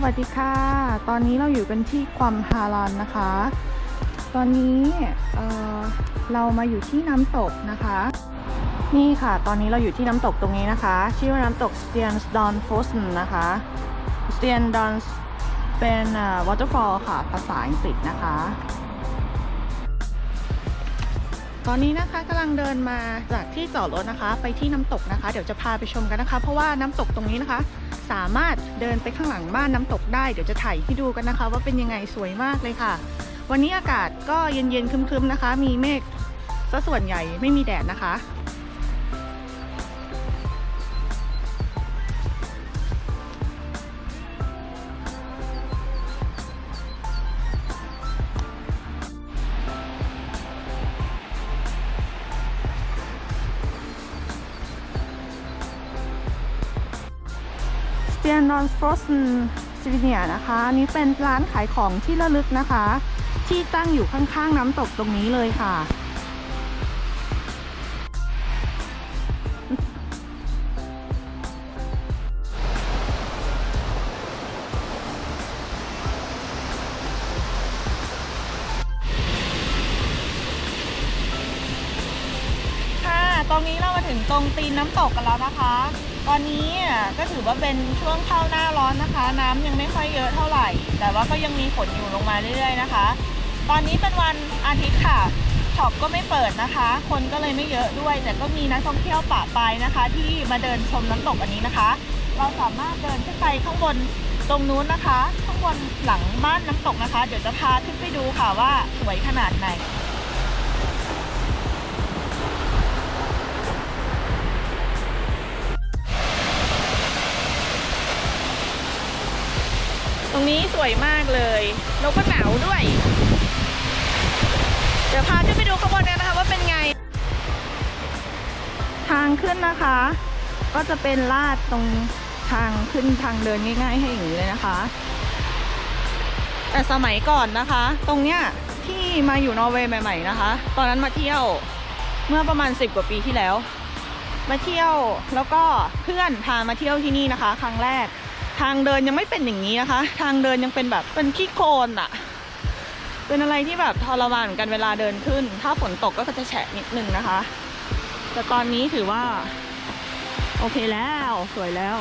สวัสดีค่ะ ตอนนี้เราอยู่กันที่ความฮารอนนะคะ ตอนนี้เออเรามาอยู่ที่น้ำตกนะคะ นี่ค่ะ ตอนนี้เราอยู่ที่น้ำตกตรงนี้นะคะ ชื่อว่าน้ำตกสเตียนสดอนโฟสนนะคะสเตียนดอนเป็นวอเตอร์ฟอลค่ะ ภาษาอังกฤษนะคะ ตอนนี้นะคะกำลังเดินมาจากที่จอดรถนะคะ ไปที่น้ำตกนะคะ เดี๋ยวจะพาไปชมกันนะคะ เพราะว่าน้ำตกตรงนี้นะคะ สามารถเดินไปข้างหลังบ้านน้ำตกได้เดี๋ยวจะถ่ายให้ดูกันนะคะ ว่าเป็นยังไงสวยมากเลยค่ะ วันนี้อากาศก็เย็นๆครึมๆนะคะ มีเมฆซะส่วนใหญ่ไม่มีแดดนะคะ s t e a n o n Frozen s i v i n i a นะคะ นี้เป็นร้านขายของที่ระลึกนะคะ ที่ตั้งอยู่ข้างๆน้ำตกตรงนี้เลยค่ะ ค่ะตรงนี้เรามาถึงตรงตีนน้ำตกกันแล้วนะคะ ตอนนี้อะก็ถือว่าเป็นช่วงเข้าหน้าร้อนนะคะ น้ำยังไม่ค่อยเยอะเท่าไหร่ แต่ว่าก็ยังมีฝนอยู่ลงมาเรื่อยๆนะคะ ตอนนี้เป็นวันอาทิตย์ค่ะช็อปก็ไม่เปิดนะคะ คนก็เลยไม่เยอะด้วย แต่ก็มีนักท่องเที่ยวปะปายนะคะ ที่มาเดินชมน้ำตกอันนี้นะคะ เราสามารถเดินขึ้นไปข้างบนตรงนู้นนะคะ ข้างบนหลังบ้านน้ำตกนะคะ เดี๋ยวจะพาขึ้นไปดูค่ะว่าสวยขนาดไหน รงนี้สวยมากเลย แล้วก็หนาวด้วย เดี๋ยวพาขึ้นไปดูข้างบนกันนะคะว่าเป็นไง ทางขึ้นนะคะ ก็จะเป็นลาดตรงทางขึ้นทางเดินง่าย ๆ ให้อย่างนี้เลยนะคะ แต่สมัยก่อนนะคะ ตรงเนี้ยที่มาอยู่นอร์เวย์ใหม่ ๆนะคะ ตอนนั้นมาเที่ยวเมื่อประมาณ10กว่าปีที่แล้ว มาเที่ยวแล้วก็เพื่อนพามาเที่ยวที่นี่นะคะ ครั้งแรก ทางเดินยังไม่เป็นอย่างนี้นะคะ ทางเดินยังเป็นแบบเป็นขี้โคลนอะเป็นอะไรที่แบบทรมานเหมือนกันเวลาเดินขึ้น ถ้าฝนตกก็จะแฉะนิดนึงนะคะ แต่ตอนนี้ถือว่า โอเคแล้วสวยแล้ว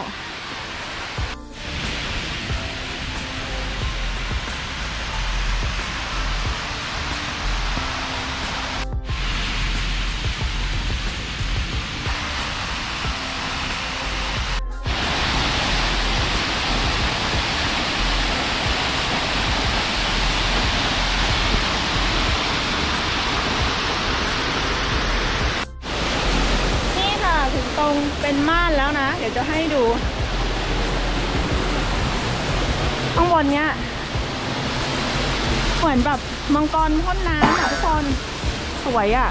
เป็นม่านแล้วนะ เดี๋ยวจะให้ดู ข้างบนเนี้ยเหมือนแบบมังกรพ่นน้ำค่ะทุกคน สวยอะ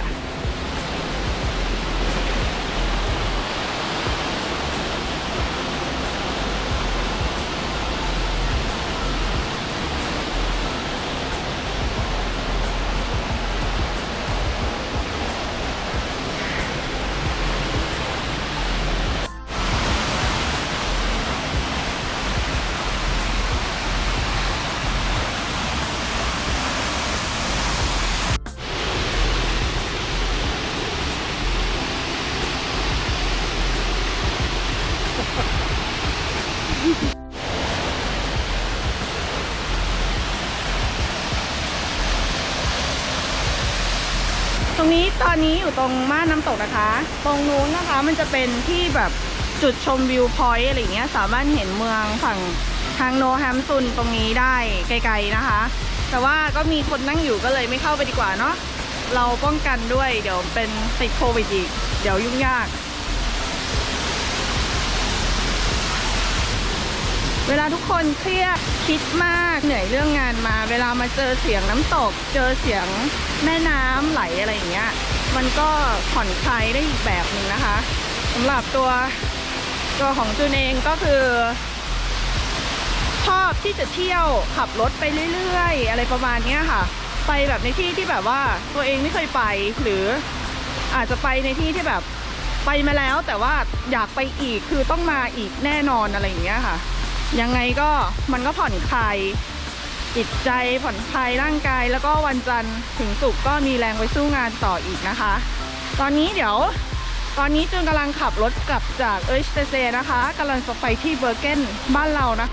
ตรงนี้ตอนนี้อยู่ตรงม่านน้ำตกนะคะ ตรงนู้นนะคะมันจะเป็นที่แบบจุดชมวิวพอยต์อะไรเงี้ยสามารถเห็นเมืองฝั่งทางโนแฮมซุนตรงนี้ได้ไกลๆนะคะ แต่ว่าก็มีคนนั่งอยู่ก็เลยไม่เข้าไปดีกว่าเนาะเราป้องกันด้วยเดี๋ยวเป็นติดโควิดอีก เดี๋ยวยุ่งยาก เวลาทุกคนเครียดคิดมากเหนื่อยเรื่องงานมา เวลามาเจอเสียงน้ำตก เจอเสียงแม่น้ำไหลอะไรอย่างเงี้ยมันก็ผ่อนคลายได้อีกแบบหนึ่งนะคะสำหรับตัวตัวของจูนเองก็คือชอบที่จะเที่ยวขับรถไปเรื่อยๆ อะไรประมาณเนี้ยค่ะ ไปแบบในที่ที่แบบว่าตัวเองไม่เคยไปหรืออาจจะไปในที่ที่แบบไปมาแล้วแต่ว่าอยากไปอีกคือต้องมาอีกแน่นอนอะไรอย่างเงี้ยค่ะ ยังไงก็มันก็ผ่อนคลายจิตใจผ่อนคลายร่างกาย แล้วก็วันจันทร์ถึงศุกร์ก็มีแรงไปสู้งานต่ออีกนะคะ ตอนนี้เดี๋ยว ตอนนี้จูนกำลังขับรถกลับจากเอชเตเซนะคะกำลังจะไปที่เบอร์เกนบ้านเรานะ